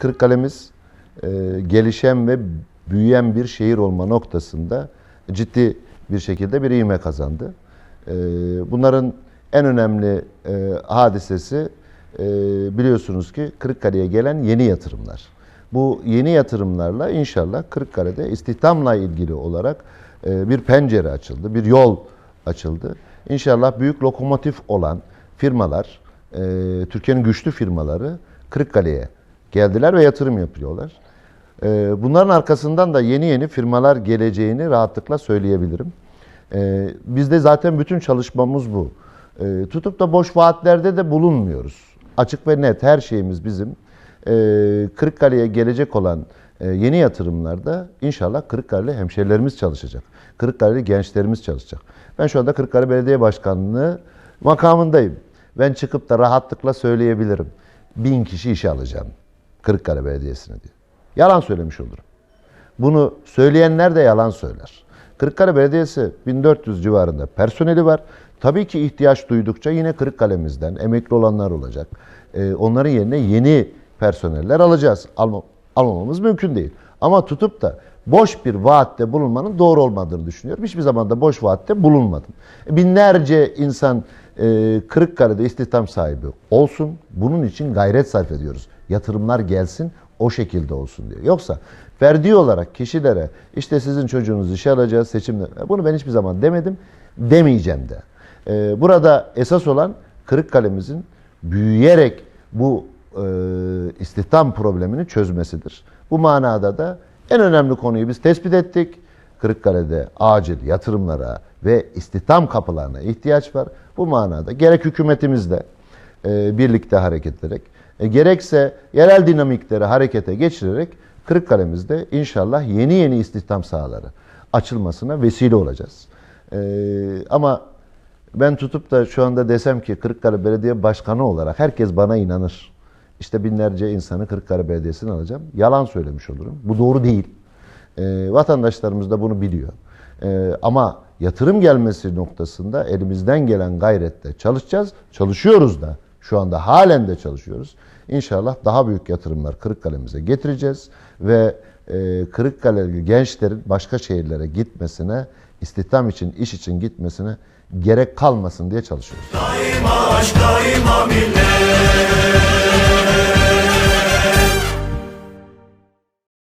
Kırıkkale'miz e, gelişen ve büyüyen bir şehir olma noktasında ciddi bir şekilde bir ivme kazandı. E, bunların en önemli e, hadisesi e, biliyorsunuz ki Kırıkkale'ye gelen yeni yatırımlar. Bu yeni yatırımlarla inşallah Kırıkkale'de istihdamla ilgili olarak e, bir pencere açıldı, bir yol açıldı. İnşallah büyük lokomotif olan firmalar, e, Türkiye'nin güçlü firmaları Kırıkkale'ye geldiler ve yatırım yapıyorlar. Ee, Bunların arkasından da yeni yeni firmalar geleceğini rahatlıkla söyleyebilirim. Ee, Bizde zaten bütün çalışmamız bu. Ee, Tutup da boş vaatlerde de bulunmuyoruz. Açık ve net her şeyimiz bizim. Kırıkkale'ye gelecek olan e, yeni yatırımlarda inşallah Kırıkkale hemşerilerimiz çalışacak. Kırıkkale'li gençlerimiz çalışacak. Ben şu anda Kırıkkale Belediye Başkanlığı makamındayım. Ben çıkıp da rahatlıkla söyleyebilirim. Bin kişi işe alacağım. Kırıkkale Belediyesi'ne diye. Yalan söylemiş olurum. Bunu söyleyenler de yalan söyler. Kırıkkale Belediyesi 1400 civarında personeli var. Tabii ki ihtiyaç duydukça yine Kırıkkale'mizden emekli olanlar olacak. Ee, onların yerine yeni personeller alacağız. Alma, almamamız mümkün değil. Ama tutup da boş bir vaatte bulunmanın doğru olmadığını düşünüyorum. Hiçbir zaman da boş vaatte bulunmadım. Binlerce insan e, Kırıkkale'de istihdam sahibi olsun. Bunun için gayret sarf ediyoruz. Yatırımlar gelsin, o şekilde olsun diye. Yoksa verdiği olarak kişilere işte sizin çocuğunuz işe alacağız seçimde. Bunu ben hiçbir zaman demedim, demeyeceğim de. Ee, burada esas olan Kırıkkale'mizin büyüyerek bu e, istihdam problemini çözmesidir. Bu manada da en önemli konuyu biz tespit ettik. Kırıkkale'de acil yatırımlara ve istihdam kapılarına ihtiyaç var. Bu manada gerek hükümetimizle e, birlikte hareket ederek, e, gerekse yerel dinamikleri harekete geçirerek Kırıkkale'mizde inşallah yeni yeni istihdam sahaları açılmasına vesile olacağız. E, ama ben tutup da şu anda desem ki Kırıkkale Belediye Başkanı olarak herkes bana inanır. İşte binlerce insanı Kırıkkale Belediyesi'ne alacağım. Yalan söylemiş olurum. Bu doğru değil. E, vatandaşlarımız da bunu biliyor. E, ama yatırım gelmesi noktasında elimizden gelen gayretle çalışacağız. Çalışıyoruz da. Şu anda halen de çalışıyoruz. İnşallah daha büyük yatırımlar Kırıkkale'mize getireceğiz ve e, Kırıkkaleli gençlerin başka şehirlere gitmesine, istihdam için, iş için gitmesine gerek kalmasın diye çalışıyoruz. Daima aşk daima millet